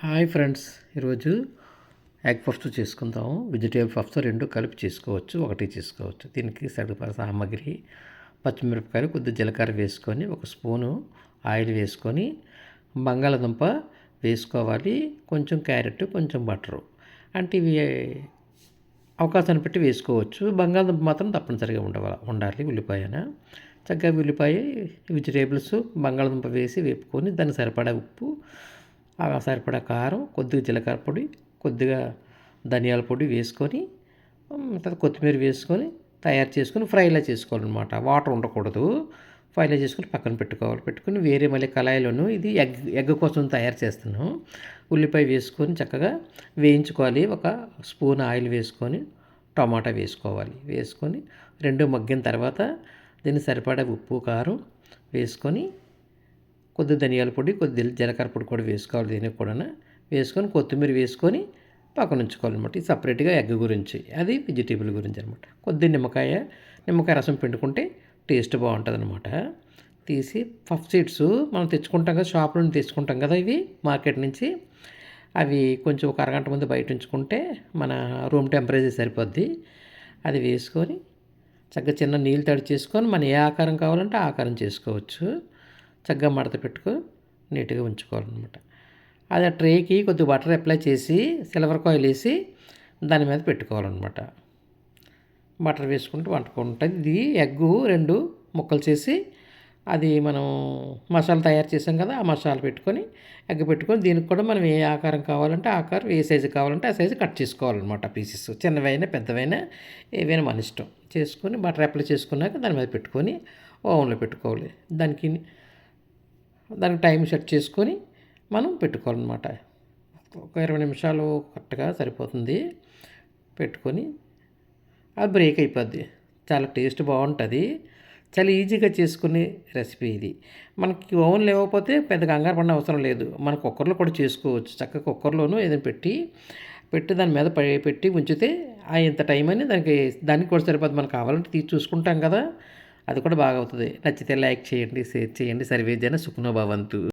Hi friends ఈరోజు egg puffs చేసుకుందాం vegetable puffs రెండు కలిపి చేసుకోవచ్చు ఒకటి చేసుకోవచ్చు. దీనికి సరిపడ సామాగ్రి పచ్చిమిరపకాయలు కొద్ది జీలకర్ర వేసుకొని ఒక స్పూను ఆయిల్ వేసుకొని బంగాళదుంప వేసుకోవాలి కొంచెం క్యారెట్ కొంచెం బటరు. అంటే ఇవి అవకాశాన్ని పెట్టి వేసుకోవచ్చు. బంగాళదుంప మాత్రం తప్పనిసరిగా ఉండవాలి ఉండాలి ఉల్లిపాయన. చక్కగా ఉల్లిపాయ వెజిటేబుల్స్ బంగాళదుంప వేసి వేపుకొని దానికి సరిపడా ఉప్పు ఆ సరిపడా కారం కొద్దిగా జీలకర్ర పొడి కొద్దిగా ధనియాల పొడి వేసుకొని తర్వాత కొత్తిమీర వేసుకొని తయారు చేసుకొని ఫ్రైలా చేసుకోవాలన్నమాట. వాటర్ ఉండకూడదు. ఫ్రైలా చేసుకొని పక్కన పెట్టుకోవాలి. పెట్టుకుని వేరే మళ్ళీ కళాయిలోను ఇది ఎగ్ ఎగ్ కోసం తయారు చేస్తున్నాం. ఉల్లిపాయ వేసుకొని చక్కగా వేయించుకోవాలి. ఒక స్పూన్ ఆయిల్ వేసుకొని టమాటా వేసుకోవాలి. వేసుకొని రెండు మగ్గిన తర్వాత దీన్ని సరిపడా ఉప్పు కారం వేసుకొని కొద్ది ధనియాల పొడి కొద్ది జీలకర్ర పొడి కూడా వేసుకోవాలి దీనికి కూడా వేసుకొని కొత్తిమీర వేసుకొని పక్కన ఉంచుకోవాలన్నమాట. ఇది సపరేట్గా ఎగ్ గురించి. అది వెజిటేబుల్ గురించి అనమాట కొద్ది నిమ్మకాయ నిమ్మకాయ రసం పిండుకుంటే టేస్ట్ బాగుంటుంది అనమాట తీసి పఫ్ సీడ్స్ మనం తెచ్చుకుంటాం కదా షాప్ నుండి తెచ్చుకుంటాం కదా ఇవి మార్కెట్ నుంచి. అవి కొంచెం ఒక అరగంట ముందు బయట ఉంచుకుంటే మన రూమ్ టెంపరేచర్ సరిపోద్ది. అది వేసుకొని చక్కగా చిన్న నీళ్ళు తడి చేసుకొని మనం ఏ ఆకారం కావాలంటే ఆకారం చేసుకోవచ్చు. చక్కగా మడత పెట్టుకుని నీట్గా ఉంచుకోవాలన్నమాట. అది ఆ ట్రేకి కొద్దిగా బటర్ అప్లై చేసి సిల్వర్ కాయిల్ వేసి దాని మీద పెట్టుకోవాలన్నమాట. బటర్ వేసుకుంటూ వండుకుంటుంది ఇది ఎగ్గు రెండు ముక్కలు చేసి అది మనం మసాలా తయారు చేసాం కదా ఆ మసాలా పెట్టుకొని ఎగ్ పెట్టుకొని దీనికి కూడా మనం ఏ ఆకారం కావాలంటే ఆకారం ఏ సైజు కావాలంటే ఆ సైజు కట్ చేసుకోవాలన్నమాట పీసెస్. చిన్నవైనా పెద్దవైనా ఏవైనా మన ఇష్టం. చేసుకొని బటర్ అప్లై చేసుకున్నాక దాని మీద పెట్టుకొని ఓవెన్లో పెట్టుకోవాలి. దానికి దానికి టైం సెట్ చేసుకొని మనం పెట్టుకోవాలన్నమాట. ఒక ఇరవై నిమిషాలు కరెక్ట్గా సరిపోతుంది. పెట్టుకొని అది బ్రేక్ అయిపోద్ది. చాలా టేస్ట్ బాగుంటుంది. చాలా ఈజీగా చేసుకునే రెసిపీ ఇది. మనకి ఓవెన్ లేకపోతే పెద్ద కంగారు పడిన అవసరం లేదు. మన కుక్కర్లో కూడా చేసుకోవచ్చు. చక్కగా కుక్కర్లోనూ ఏదైనా పెట్టి పెట్టి దాని మీద పెట్టి ఉంచితే ఆ ఇంత టైం అని దానికి దానికి కూడా సరిపోద్ది. మనకు కావాలంటే తీసి చూసుకుంటాం కదా. అది కూడా బాగా అవుతుంది. నచ్చితే లైక్ చేయండి షేర్ చేయండి. సర్వేజన సుఖనోభవంతు